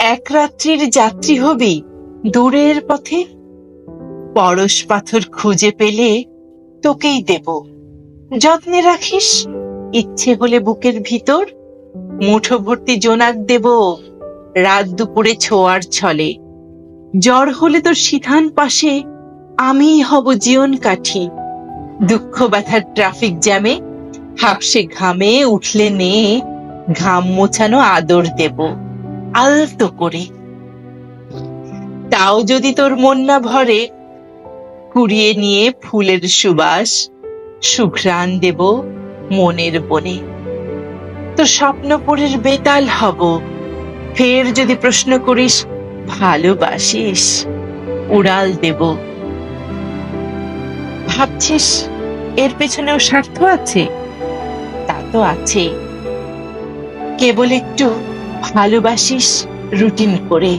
এক রাত্রির যাত্রী হবি দূরের পথে। পরশ পাথর খুঁজে পেলে তোকেই দেব। যত্নে রাখিস, ইচ্ছে হলে বুকের ভিতর মুঠো ভর্তি জোনাক দেব। রাত দুপুরে ছোঁয়ার ছলে। জ্বর হলে তোর সিধান পাশে আমিই হব জীবন কাঠি দুঃখ ব্যথার ট্রাফিক জ্যামে হাফসে ঘামে উঠলে নে ঘাম মোছানো আদর দেব। আলতো করে। তাও যদি তোর মন না ভরে, কুড়িয়ে নিয়ে ফুলের সুবাস, সুঘ্রাণ দেব মনের বনে। তোর স্বপ্নপুরের বেতাল হব। ফের যদি প্রশ্ন করিস, ভালোবাসিস, উড়াল দেব। ভাবছিস, এর পেছনেও স্বার্থ আছে? তা তো আছে কেবল একটু ভালোবাসিস রুটিন করে।